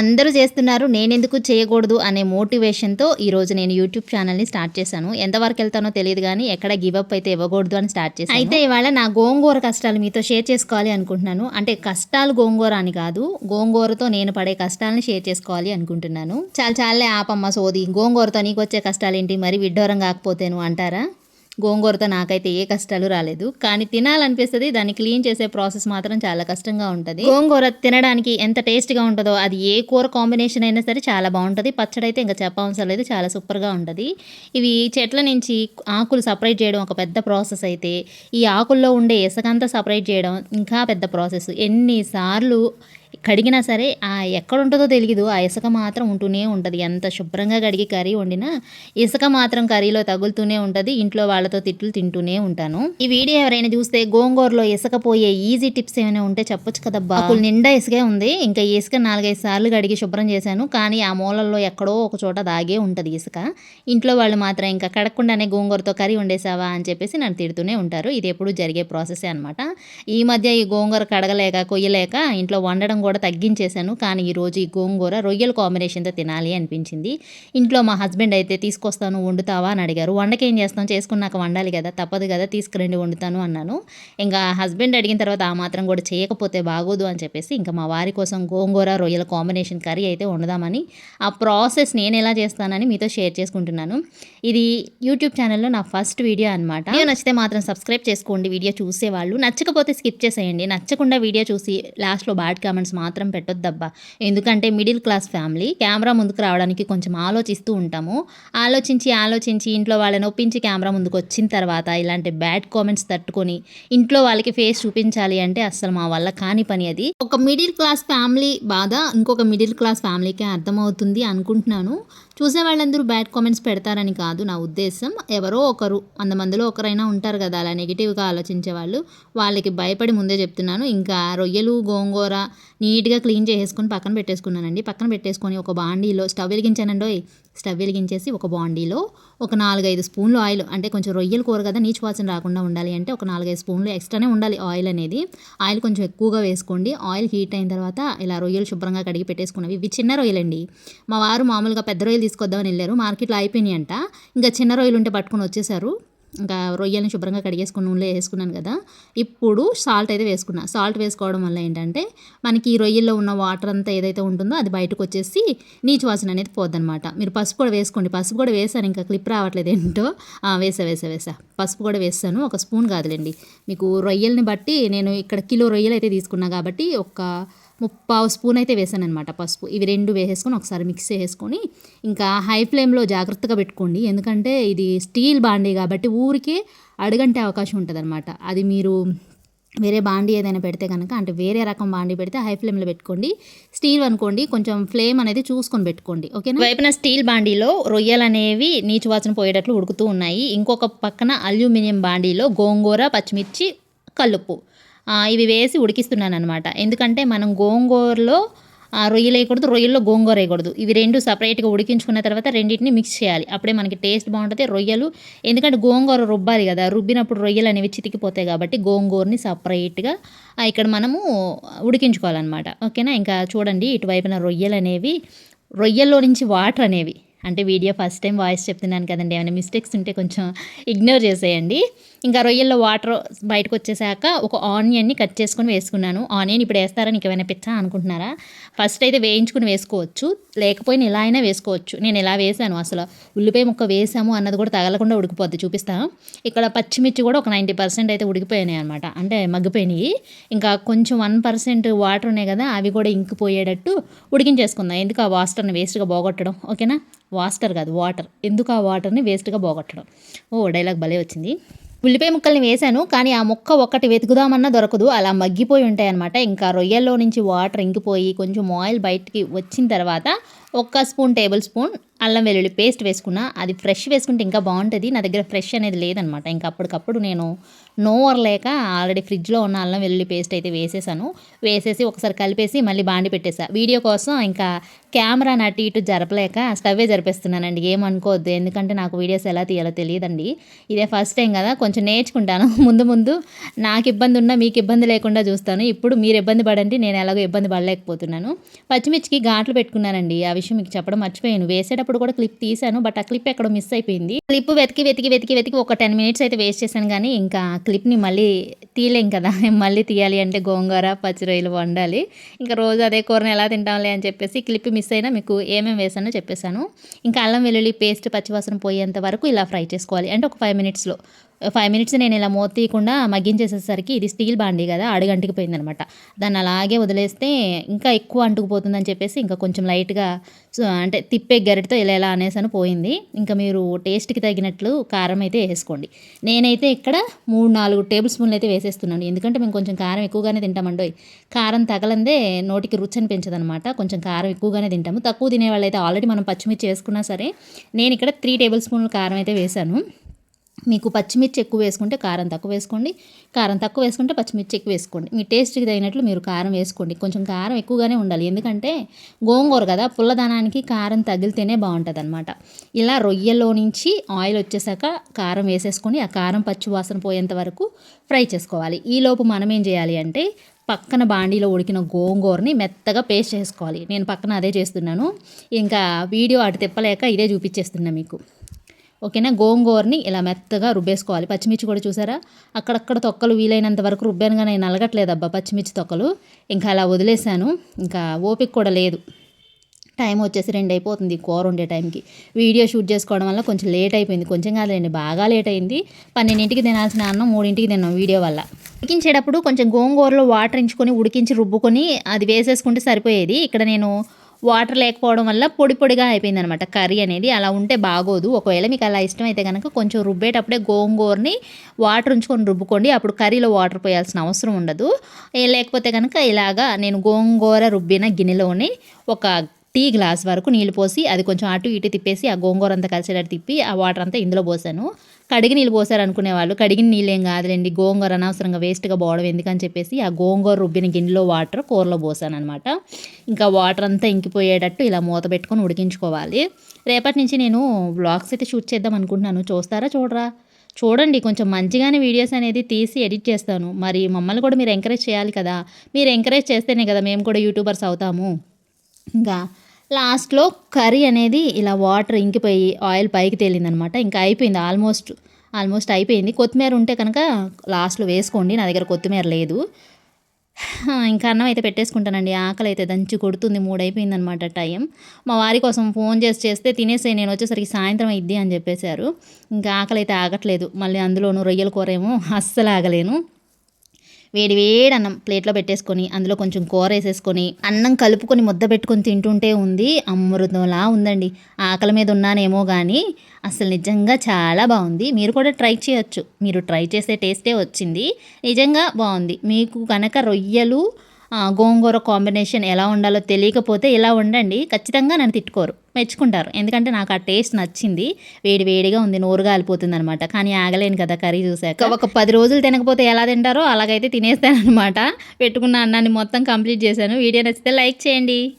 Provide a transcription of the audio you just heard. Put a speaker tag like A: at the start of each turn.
A: అందరూ చేస్తున్నారు నేనెందుకు చేయకూడదు అనే మోటివేషన్తో ఈరోజు నేను యూట్యూబ్ ఛానల్ని స్టార్ట్ చేశాను. ఎంతవరకు వెళ్తానో తెలియదు కానీ ఎక్కడ గివప్ అయితే ఇవ్వకూడదు అని స్టార్ట్ చేశాను. అయితే ఇవాళ నా గోంగూర కష్టాలు మీతో షేర్ చేసుకోవాలి అనుకుంటున్నాను. అంటే కష్టాలు గోంగూర అని కాదు గోంగూరతో నేను పడే కష్టాలను షేర్ చేసుకోవాలి అనుకుంటున్నాను. చాలా చాలే ఆపమ్మ సోది. గోంగూరతో నీకు వచ్చే కష్టాలు ఏంటి మరి విడ్డూరం కాకపోతేను అంటారా? గోంగూరతో నాకైతే ఏ కష్టాలు రాలేదు. కానీ తినాలనిపిస్తుంది దాన్ని క్లీన్ చేసే ప్రాసెస్ మాత్రం చాలా కష్టంగా ఉంటుంది. గోంగూర తినడానికి ఎంత టేస్ట్గా ఉంటుందో అది ఏ కూర కాంబినేషన్ అయినా సరే చాలా బాగుంటుంది. పచ్చడి అయితే ఇంకా చెప్పవసరం లేదు చాలా సూపర్గా ఉంటుంది. ఇవి చెట్ల నుంచి ఆకులు సపరేట్ చేయడం ఒక పెద్ద ప్రాసెస్ అయితే ఈ ఆకుల్లో ఉండే ఇసుకంతా సపరేట్ చేయడం ఇంకా పెద్ద ప్రాసెస్. ఎన్నిసార్లు కడిగినా సరే ఆ ఎక్కడ ఉంటుందో తెలియదు ఆ ఇసుక మాత్రం ఉంటూనే ఉంటుంది. ఎంత శుభ్రంగా కడిగి కర్రీ వండినా ఇసుక మాత్రం కర్రీలో తగులుతూనే ఉంటుంది. ఇంట్లో వాళ్ళతో తిట్లు తింటూనే ఉంటాను. ఈ వీడియో ఎవరైనా చూస్తే గోంగూరలో ఇసుక పోయే ఈజీ టిప్స్ ఏమైనా ఉంటే చెప్పొచ్చు కదబ్బా. అప్పుడు నిండా ఇసుకే ఉంది. ఇంకా ఇసుక నాలుగైదు సార్లు కడిగి శుభ్రం చేశాను. కానీ ఆ మూలల్లో ఎక్కడో ఒక చోట దాగే ఉంటుంది ఇసుక. ఇంట్లో వాళ్ళు మాత్రం ఇంకా కడగకుండానే గోంగూరతో కర్రీ వండేసావా అని చెప్పేసి నన్ను తిడుతూనే ఉంటారు. ఇది ఎప్పుడు జరిగే ప్రాసెసే అనమాట ఈ మధ్య ఈ గోంగూర కడగలేక కొయ్యలేక ఇంట్లో వండడం కూడా తగ్గించేశాను. కానీ ఈరోజు ఈ గోంగూర రొయ్యల కాంబినేషన్తో తినాలి అనిపించింది. ఇంట్లో మా హస్బెండ్ అయితే తీసుకొస్తాను వండుతావా? అని అడిగారు. వండకేం చేస్తాను చేసుకున్నాక వండాలి కదా తప్పదు కదా తీసుకురండి వండుతాను అన్నాను. ఇంకా హస్బెండ్ అడిగిన తర్వాత ఆ మాత్రం కూడా చేయకపోతే బాగోదు అని చెప్పేసి ఇంకా మా వారి కోసం గోంగూర రొయ్యల కాంబినేషన్ కర్రీ అయితే వండుదామని ఆ ప్రాసెస్ నేను ఎలా చేస్తానని మీతో షేర్ చేసుకుంటున్నాను. ఇది యూట్యూబ్ ఛానల్లో నా ఫస్ట్ వీడియో అనమాట వీడియో నచ్చితే మాత్రం సబ్స్క్రైబ్ చేసుకోండి. వీడియో చూసేవాళ్ళు నచ్చకపోతే స్కిప్ చేసేయండి. నచ్చకుండా వీడియో చూసి లాస్ట్లో బ్యాడ్ కామెంట్స్ మాత్రం పెట్టొద్దబ్బా. ఎందుకంటే మిడిల్ క్లాస్ ఫ్యామిలీ కెమెరా ముందుకు రావడానికి కొంచెం ఆలోచిస్తూ ఉంటాము. ఆలోచించి ఆలోచించి ఇంట్లో వాళ్ళని ఒప్పించి కెమెరా ముందుకు వచ్చిన తర్వాత ఇలాంటి బ్యాడ్ కామెంట్స్ తట్టుకొని ఇంట్లో వాళ్ళకి ఫేస్ చూపించాలి అంటే అసలు మా వల్ల కాని పని అది. ఒక మిడిల్ క్లాస్ ఫ్యామిలీ బాధ ఇంకొక మిడిల్ క్లాస్ ఫ్యామిలీకే అర్థమవుతుంది అనుకుంటున్నాను. చూసే వాళ్ళందరూ బ్యాడ్ కామెంట్స్ పెడతారని కాదు నా ఉద్దేశం ఎవరో ఒకరు. వంద మందిలో ఒకరైనా ఉంటారు కదా అలా నెగిటివ్గా ఆలోచించే వాళ్ళు. వాళ్ళకి భయపడి ముందే చెప్తున్నాను ఇంకా రొయ్యలు గోంగూర నీట్గా క్లీన్ చేసేసుకొని పక్కన పెట్టేసుకున్నానండి. పక్కన పెట్టేసుకొని ఒక బాండీలో స్టవ్ వెలిగించానండో. స్టవ్ వెలిగించేసి ఒక బాండీలో ఒక నాలుగైదు స్పూన్లు ఆయిల్ అంటే కొంచెం రొయ్యలు కూర కదా నీచు వాసన రాకుండా ఉండాలి అంటే ఒక నాలుగైదు స్పూన్లు ఎక్స్ట్రానే ఉండాలి ఆయిల్ అనేది. ఆయిల్ కొంచెం ఎక్కువగా వేసుకోండి. ఆయిల్ హీట్ అయిన తర్వాత ఇలా రొయ్యలు శుభ్రంగా కడిగి పెట్టేసుకున్నవి. ఇవి చిన్న రొయ్యలండి. మా వారు మామూలుగా పెద్ద రొయ్యలు తీసుకొద్దామని వెళ్ళారు. మార్కెట్లో అయిపోయినాయి అంట ఇంకా చిన్న రొయ్యలు ఉంటే పట్టుకొని వచ్చేసారు. ఇంకా రొయ్యల్ని శుభ్రంగా కడిగేసుకుని నూనెలో వేసుకున్నాను కదా. ఇప్పుడు సాల్ట్ అయితే వేసుకున్నా. సాల్ట్ వేసుకోవడం వల్ల ఏంటంటే మనకి ఈ రొయ్యల్లో ఉన్న వాటర్ అంతా ఏదైతే ఉంటుందో అది బయటకు వచ్చేసి నీచు వాసన అనేది పోద్దనమాట మీరు పసుపు కూడా వేసుకోండి. పసుపు కూడా వేసాను ఇంకా క్లిప్ రావట్లేదు ఏంటో. వేసా వేసా వేసా. పసుపు కూడా వేస్తాను. ఒక స్పూన్ కాదులేండి. మీకు రొయ్యల్ని బట్టి నేను ఇక్కడ కిలో రొయ్యలు అయితే తీసుకున్నా కాబట్టి ఒక ముప్పావు స్పూన్ అయితే వేసాను అనమాట పసుపు. ఇవి రెండు వేసేసుకొని ఒకసారి మిక్స్ చేసుకొని ఇంకా హై ఫ్లేమ్లో జాగ్రత్తగా పెట్టుకోండి. ఎందుకంటే ఇది స్టీల్ బాండీ కాబట్టి ఊరికే అడుగంటే అవకాశం ఉంటుంది అనమాట అది మీరు వేరే బాండీ ఏదైనా పెడితే కనుక అంటే వేరే రకం బాండీ పెడితే హై ఫ్లేమ్లో పెట్టుకోండి. స్టీల్ అనుకోండి కొంచెం ఫ్లేమ్ అనేది చూసుకొని పెట్టుకోండి. ఓకేనా? వైపున స్టీల్ బాండీలో రొయ్యలు అనేవి నీచు వాసన పోయేటట్లు ఉడుకుతూ ఉన్నాయి. ఇంకొక పక్కన అల్యూమినియం బాండీలో గోంగూర పచ్చిమిర్చి కల్లుప్పు. ఇవి వేసి ఉడికిస్తున్నాను అనమాట ఎందుకంటే మనం గోంగూరలో రొయ్యలు వేయకూడదు రొయ్యల్లో గోంగూర వేయకూడదు. ఇవి రెండు సపరేట్గా ఉడికించుకున్న తర్వాత రెండింటిని మిక్స్ చేయాలి. అప్పుడే మనకి టేస్ట్ బాగుంటుంది రొయ్యలు. ఎందుకంటే గోంగూర రుబ్బాలి కదా రుబ్బినప్పుడు రొయ్యలు అనేవి చితికిపోతాయి కాబట్టి గోంగూరని సపరేట్గా ఇక్కడ మనము ఉడికించుకోవాలన్నమాట. ఓకేనా? ఇంకా చూడండి ఇటువైపున రొయ్యలు అనేవి రొయ్యల్లో నుంచి వాటర్ అనేవి. అంటే వీడియో ఫస్ట్ టైం వాయిస్ చెప్తున్నాను కదండి ఏమైనా మిస్టేక్స్ ఉంటే కొంచెం ఇగ్నోర్ చేసేయండి. ఇంకా రొయ్యల్లో వాటర్ బయటకు వచ్చేసాక ఒక ఆనియన్ని కట్ చేసుకొని వేసుకున్నాను. ఆనియన్ ఇప్పుడు వేస్తారని ఇంకేమైనా పిచ్చా అనుకుంటున్నారా? ఫస్ట్ అయితే వేయించుకుని వేసుకోవచ్చు. లేకపోయినా ఇలా అయినా వేసుకోవచ్చు. నేను ఇలా వేసాను అసలు. ఉల్లిపాయ ముక్క వేసాము అన్నది కూడా తగలకుండా ఉడికిపోద్ది. చూపిస్తాను ఇక్కడ పచ్చిమిర్చి కూడా ఒక నైంటీ పర్సెంట్ అయితే ఉడికిపోయినాయి అనమాట అంటే మగ్గిపోయినాయి. ఇంకా కొంచెం వన్ పర్సెంట్ వాటర్ ఉన్నాయి కదా అవి కూడా ఇంకిపోయేటట్టు ఉడికించేసుకుందాం. ఎందుకు ఆ వాస్టర్ని వేస్ట్గా పోగొట్టడం? ఓకేనా? వాస్టర్ కాదు వాటర్ ఎందుకు ఆ వాటర్ని వేస్ట్గా పోగొట్టడం? ఓ డైలాగ్ భలే వచ్చింది. ఉల్లిపాయ ముక్కల్ని వేశాను కానీ ఆ ముక్క ఒక్కటి వెతుకుదామన్నా దొరకదు. అలా మగ్గిపోయి ఉంటాయి అనమాట ఇంకా రొయ్యల్లో నుంచి వాటర్ ఇంకిపోయి కొంచెం ఆయిల్ బయటికి వచ్చిన తర్వాత ఒక్క స్పూన్ టేబుల్ స్పూన్ అల్లం వెల్లుల్లి పేస్ట్ వేసుకున్నా అది ఫ్రెష్ వేసుకుంటే ఇంకా బాగుంటుంది. నా దగ్గర ఫ్రెష్ అనేది లేదనమాట. ఇంకా అప్పటికప్పుడు నేను నోవర్ లేక ఆల్రెడీ ఫ్రిడ్జ్లో ఉన్న అల్లం వెల్లుల్లి పేస్ట్ అయితే వేసేసాను. వేసేసి ఒకసారి కలిపేసి మళ్ళీ బాండి పెట్టేసా. వీడియో కోసం ఇంకా కెమెరా అటు ఇటు జరపలేక స్టవ్వే జరిపేస్తున్నానండి. ఏమనుకోవద్దు. ఎందుకంటే నాకు వీడియోస్ ఎలా తీయాలో తెలియదండి. ఇదే ఫస్ట్ టైం కదా కొంచెం నేర్చుకుంటాను. ముందు ముందు నాకు ఇబ్బంది ఉన్నా మీకు ఇబ్బంది లేకుండా చూస్తాను. ఇప్పుడు మీరు ఇబ్బంది పడండి నేను ఎలాగో ఇబ్బంది పడలేకపోతున్నాను. పచ్చిమిర్చికి ఘాట్లు పెట్టుకున్నానండి. అవి విషయం మీకు చెప్పడం మర్చిపోయాను. వేసేటప్పుడు కూడా క్లిప్ తీశాను బట్ ఆ క్లిప్ ఎక్కడో మిస్ అయిపోయింది. క్లిప్ వెతికి వెతికి వెతికి వెతికి ఒక టెన్ మినిట్స్ అయితే వేస్ట్ చేశాను కానీ ఇంకా క్లిప్ని మళ్ళీ తీయలేం కదా. మళ్ళీ తీయాలి అంటే గోంగూర పచ్చి రొయ్యలు వండాలి. ఇంకా రోజు అదే కూరని ఎలా తింటాంలే అని చెప్పేసి క్లిప్ మిస్ అయినా మీకు ఏమేమి వేసానో చెప్పేశాను. ఇంకా అల్లం వెల్లుల్లి పేస్ట్ పచ్చివాసన పోయేంత వరకు ఇలా ఫ్రై చేసుకోవాలి. అంటే ఒక ఫైవ్ మినిట్స్లో. ఫైవ్ మినిట్స్ నేను ఇలా మూత తీయకుండా మగ్గించేసేసరికి ఇది స్టీల్ బాండీ కదా అడుగంటికి పోయిందనమాట. దాన్ని అలాగే వదిలేస్తే ఇంకా ఎక్కువ అంటుకుపోతుందని చెప్పేసి ఇంకా కొంచెం లైట్గా సో అంటే తిప్పే గరిటతో ఇలా ఎలా అనేసాను పోయింది. ఇంకా మీరు టేస్ట్కి తగినట్లు కారం అయితే వేసుకోండి. నేనైతే ఇక్కడ మూడు నాలుగు టేబుల్ స్పూన్లు అయితే వేసేస్తున్నాను. ఎందుకంటే మేము కొంచెం కారం ఎక్కువగానే తింటామండోయ్. కారం తగలందే నోటికి రుచిని పెంచదనమాట. కొంచెం కారం ఎక్కువగానే తింటాము. తక్కువ తినే వాళ్ళైతే ఆల్రెడీ మనం పచ్చిమిర్చి వేసుకున్నా సరే నేను ఇక్కడ త్రీ టేబుల్ స్పూన్లు కారం అయితే వేశాను మీకు పచ్చిమిర్చి ఎక్కువ వేసుకుంటే కారం తక్కువ వేసుకోండి. కారం తక్కువ వేసుకుంటే పచ్చిమిర్చి ఎక్కువ వేసుకోండి. మీ టేస్ట్కి తగినట్లు మీరు కారం వేసుకోండి. కొంచెం కారం ఎక్కువగానే ఉండాలి. ఎందుకంటే గోంగూర కదా పుల్లదనానికి కారం తగిలితేనే బాగుంటుంది అనమాట ఇలా రొయ్యలో నుంచి ఆయిల్ వచ్చేసాక కారం వేసేసుకొని ఆ కారం పచ్చి వాసన పోయేంత వరకు ఫ్రై చేసుకోవాలి. ఈలోపు మనం ఏం చేయాలి అంటే పక్కన బాండీలో ఉడికిన గోంగూరని మెత్తగా పేస్ట్ చేసుకోవాలి. నేను పక్కన అదే చేస్తున్నాను. ఇంకా వీడియో అటు తిప్పలేక ఇదే చూపించేస్తున్నా మీకు. ఓకేనా? గోంగూరని ఇలా మెత్తగా రుబ్బేసుకోవాలి. పచ్చిమిర్చి కూడా చూసారా? అక్కడక్కడ తొక్కలు వీలైనంత వరకు రుబ్బాను కానీ నలగట్లేదు పచ్చిమిర్చి తొక్కలు. ఇంకా అలా వదిలేశాను ఇంకా ఓపిక కూడా లేదు. టైం వచ్చేసి రెండు అయిపోతుంది కూర ఉండే టైంకి. వీడియో షూట్ చేసుకోవడం వల్ల కొంచెం లేట్ అయిపోయింది. కొంచెం కాదులేండి బాగా లేట్ అయింది. పన్నెండింటికి తినాల్సిన అన్నం మూడింటికి తిన్నాం వీడియో వల్ల. ఉడికించేటప్పుడు కొంచెం గోంగూరలో వాటర్ ఇంచుకొని ఉడికించి రుబ్బుకొని అది వేసేసుకుంటే సరిపోయేది. ఇక్కడ నేను వాటర్ లేకపోవడం వల్ల పొడి పొడిగా అయిపోయింది అనమాట కర్రీ అనేది అలా ఉంటే బాగోదు. ఒకవేళ మీకు అలా ఇష్టం అయితే కనుక కొంచెం రుబ్బేటప్పుడే గోంగూరని వాటర్ ఉంచుకొని రుబ్బుకోండి. అప్పుడు కర్రీలో వాటర్ పోయాల్సిన అవసరం ఉండదు. లేకపోతే కనుక ఇలాగా నేను గోంగూర రుబ్బిన గిన్నెలోని ఒక టీ గ్లాస్ వరకు నీళ్ళు పోసి అది కొంచెం అటు ఇటు తిప్పేసి ఆ గోంగూర అంతా కలిసేటట్టు తిప్పి ఆ వాటర్ అంతా ఇందులో పోసాను. కడిగి నీళ్ళు పోసారు అనుకునే వాళ్ళు కడిగిన నీళ్ళు ఏం కాదులేండి గోంగూర అనవసరంగా వేస్ట్గా పోవడం ఎందుకని చెప్పేసి ఆ గోంగూర రుబ్బిన గిన్నెలో వాటర్ కూరలో పోసాను అనమాట ఇంకా వాటర్ అంతా ఇంకిపోయేటట్టు ఇలా మూత పెట్టుకొని ఉడికించుకోవాలి. రేపటి నుంచి నేను బ్లాగ్స్ అయితే షూట్ చేద్దాం అనుకుంటున్నాను. చూస్తారా చూడరా? చూడండి కొంచెం మంచిగానే వీడియోస్ అనేది తీసి ఎడిట్ చేస్తాను. మరి మమ్మల్ని కూడా మీరు ఎంకరేజ్ చేయాలి కదా. మీరు ఎంకరేజ్ చేస్తేనే కదా మేము కూడా యూట్యూబర్స్ అవుతాము. ఇంకా లాస్ట్లో కర్రీ అనేది ఇలా వాటర్ ఇంకిపోయి ఆయిల్ పైకి తేలిందనమాట. ఇంకా అయిపోయింది ఆల్మోస్ట్ ఆల్మోస్ట్ అయిపోయింది. కొత్తిమీర ఉంటే కనుక లాస్ట్లో వేసుకోండి నా దగ్గర కొత్తిమీర లేదు. ఇంకా అన్నం అయితే పెట్టేసుకుంటానండి. ఆకలి అయితే దంచి కొడుతుంది మూడైపోయింది అనమాట టైం. మా వారి కోసం ఫోన్ చేసి చేస్తే తినేసే నేను వచ్చేసరికి సాయంత్రం అయిద్ది అని చెప్పేశారు. ఇంకా ఆకలి అయితే ఆగట్లేదు. మళ్ళీ అందులోనూ రొయ్యల కూర ఏమో అస్సలు ఆగలేను. వేడి వేడి అన్నం ప్లేట్లో పెట్టేసుకొని అందులో కొంచెం కూర వేసేసుకొని అన్నం కలుపుకొని ముద్ద పెట్టుకొని తింటుంటే ఉంది అమృతంలా ఉందండి. ఆకలి మీద ఉన్నానేమో కానీ అసలు నిజంగా చాలా బాగుంది. మీరు కూడా ట్రై చేయొచ్చు. మీరు ట్రై చేసే టేస్టే వచ్చింది. నిజంగా బాగుంది. మీకు కనుక రొయ్యలు గోంగూర కాంబినేషన్ ఎలా ఉండాలో తెలియకపోతే ఇలా ఉండండి. ఖచ్చితంగా నన్ను తిట్టుకోరు. మెచ్చుకుంటారు. ఎందుకంటే నాకు ఆ టేస్ట్ నచ్చింది. వేడి వేడిగా ఉంది. నోరు కాలిపోతుంది అనమాట కానీ ఆగలేను కదా కర్రీ చూసాక ఒక పది రోజులు తినకపోతే ఎలా తింటారో అలాగైతే తినేస్తాను అనమాట పెట్టుకున్న అన్నాన్ని మొత్తం కంప్లీట్ చేశాను. వీడియో నచ్చితే లైక్ చేయండి.